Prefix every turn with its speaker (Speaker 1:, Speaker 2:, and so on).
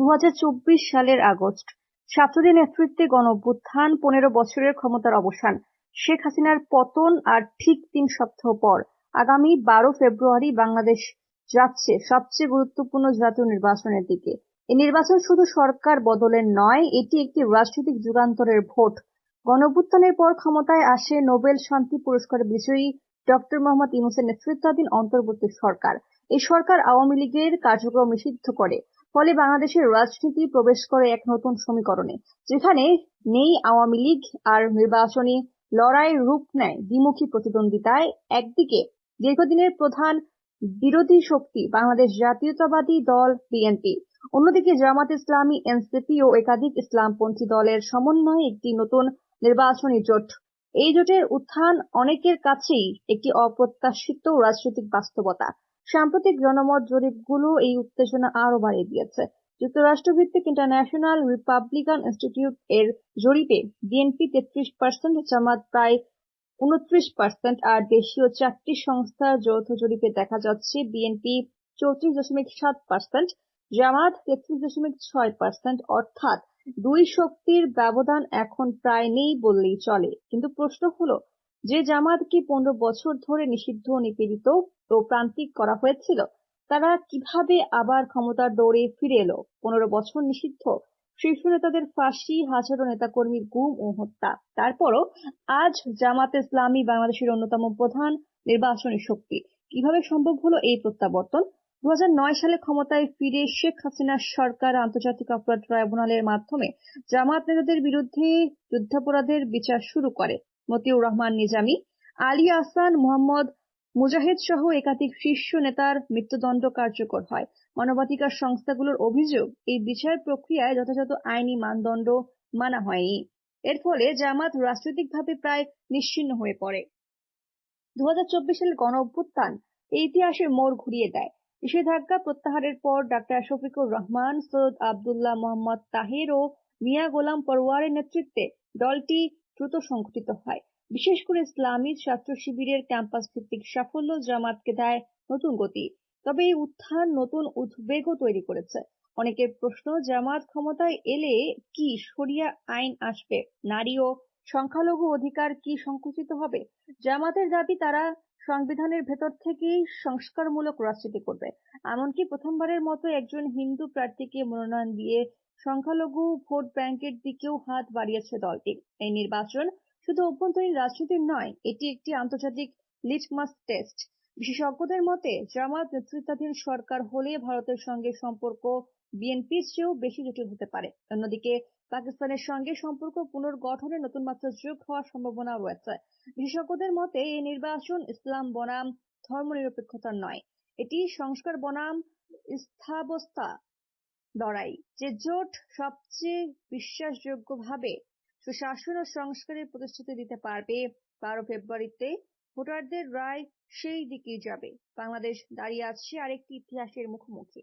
Speaker 1: দু হাজার চব্বিশ সালের আগস্ট, ছাত্রদের নেতৃত্বে গণ অভ্যুত্থান পনেরো বছরের ক্ষমতার অবসান। শেখ হাসিনার পতন আর ঠিক তিন সপ্তাহ পর, আগামী বারো ফেব্রুয়ারি বাংলাদেশ যাচ্ছে সবচেয়ে গুরুত্বপূর্ণ জাতীয় নির্বাচনের দিকে। এই নির্বাচন শুধু সরকার বদলের নয়, এটি একটি রাজনৈতিক যুগান্তরের ভোট। গণঅভ্যুত্থানের পর ক্ষমতায় আসে নোবেল শান্তি পুরস্কার বিজয়ী ডক্টর মোহাম্মদ ইউনুসের নেতৃত্বাধীন অন্তর্বর্তী সরকার। এই সরকার আওয়ামী লীগের কার্যক্রম নিষিদ্ধ করে। ফলে বাংলাদেশের রাজনীতি প্রবেশ করে এক নতুন সমীকরণে, যেখানে নেই আওয়ামী লীগ আর নির্বাচনী লড়াই রূপ নেয় দ্বিমুখী প্রতিদ্বন্দ্বিতায়। একদিকে দীর্ঘদিনের প্রধান বিরোধী শক্তি বাংলাদেশ জাতীয়তাবাদী দল বিএনপি, অন্যদিকে জামাত ইসলামী, এনসিপি ও একাধিক ইসলামপন্থী দলের সমন্বয়ে একটি নতুন নির্বাচনী জোট। এই জোটের উত্থান অনেকের কাছেই একটি অপ্রত্যাশিত রাজনৈতিক বাস্তবতা। সাম্প্রতিক জনমত জরিপগুলো এই উত্তেজনা আরও বাড়িয়ে দিয়েছে। যুক্তরাষ্ট্রভিত্তিক ইন্টারন্যাশনাল রিপাবলিকান ইনস্টিটিউট এর জরিপে বিএনপি তেত্রিশ পার্সেন্ট, জামাত প্রায় উনত্রিশ পার্সেন্ট আর দেশীয় চারটি সংস্থার যৌথ জরিপে দেখা যাচ্ছে বিএনপি চৌত্রিশ দশমিক সাত পার্সেন্ট, জামাত তেত্রিশ দশমিক ছয় পার্সেন্ট, অর্থাৎ দুই শক্তির ব্যবধান এখন প্রায় নেই বললেই চলে। কিন্তু প্রশ্ন হলো, যে জামাতকে পনেরো বছর ধরে নিষিদ্ধ নিপীড়িত প্রান্তিক করা হয়েছিল। তারা কীভাবে আবার ক্ষমতার দৌড়ে ফিরে এলো? পনেরো বছর নিষিদ্ধ। শীর্ষ নেতাদের ফাঁসি, হাজারো নেতাকর্মীর গুম ও হত্যা। তারপরও আজ জামাত ইসলামী বাংলাদেশের অন্যতম প্রধান নির্বাচনী শক্তি। কীভাবে সম্ভব হলো এই প্রত্যাবর্তন? দু হাজার নয় সালে ক্ষমতায় ফিরে শেখ হাসিনার সরকার আন্তর্জাতিক অপরাধ ট্রাইব্যুনালের মাধ্যমে জামাত নেতাদের বিরুদ্ধে যুদ্ধাপরাধের বিচার শুরু করে। মতিউর রহমান নিজামী, আলী আহসান মোহাম্মদ মুজাহিদ সহ একাধিক শীর্ষ নেতার মৃত্যুদণ্ড কার্যকর হয়। মানবাধিকার সংস্থাগুলোর অভিযোগ, এই বিচার প্রক্রিয়ায় যথাযথ আইনি মানদণ্ড মানা হয়নি। এর ফলে জামাত রাজনৈতিকভাবে প্রায় নিশ্চিহ্ন হয়ে পড়ে। দু হাজার চব্বিশ সালের গণ অভ্যুত্থান এই ইতিহাসের মোড় ঘুরিয়ে দেয়। নিষেধাজ্ঞা প্রত্যাহারের পর ডাক্তার শফিকুর রহমান, সৈয়দ আবদুল্লাহ মোহাম্মদ তাহির ও মিয়া গোলাম পরওয়ারের নেতৃত্বে দলটি দ্রুত সংগঠিত হয়। বিশেষ করে ইসলামী ছাত্র শিবিরের ক্যাম্পাস ভিত্তিক সাফল্য জামাতকে দেয় নতুন গতি। তবে এই উত্থান নতুন উদ্বেগও তৈরি করেছে। অনেকের প্রশ্ন, জামাত ক্ষমতায় এলে কি সরিয়া আইন আসবে? নারী ও সংখ্যালঘু অধিকার কি সংকুচিত হবে? জামাতের দাবি, তারা সংবিধানের ভেতর থেকেই সংস্কারমূলক রাজনীতি করবে। এমনকি প্রথমবারের মতো একজন হিন্দু প্রার্থীকে মনোনয়ন দিয়ে সংখ্যালঘু ভোট ব্যাংকের দিকেও হাত বাড়িয়েছে দলটি। এই নির্বাচন শুধু অভ্যন্তরীণ রাজনীতির নয়, এটি একটি আন্তর্জাতিক লিটমাস টেস্ট। বিশেষজ্ঞদের মতে জামাত নেতৃত্বাধীন সরকার হলে ভারতের সঙ্গে সম্পর্ক বিএনপির চেয়েও বেশি জটিল হতে পারে। অন্যদিকে, পাকিস্তানের সঙ্গে সম্পর্ক পুনর্গঠনে নতুন মাত্রা যোগ হওয়ার সম্ভাবনা রয়েছে। বিশেষজ্ঞদের মতে, এই নির্বাচন ইসলাম বনাম ধর্মনিরপেক্ষতার নয়। এটি সংস্কার বনাম স্থাবস্থা লড়াই, যে জোট সবচেয়ে বিশ্বাসযোগ্যভাবে সুশাসন ও সংস্কারের প্রতিশ্রুতি দিতে পারবে। বারো ফেব্রুয়ারিতে ভোটারদের রায় সেই দিকেই যাবে। বাংলাদেশ দাঁড়িয়ে আছে আরেকটি ইতিহাসের মুখোমুখি।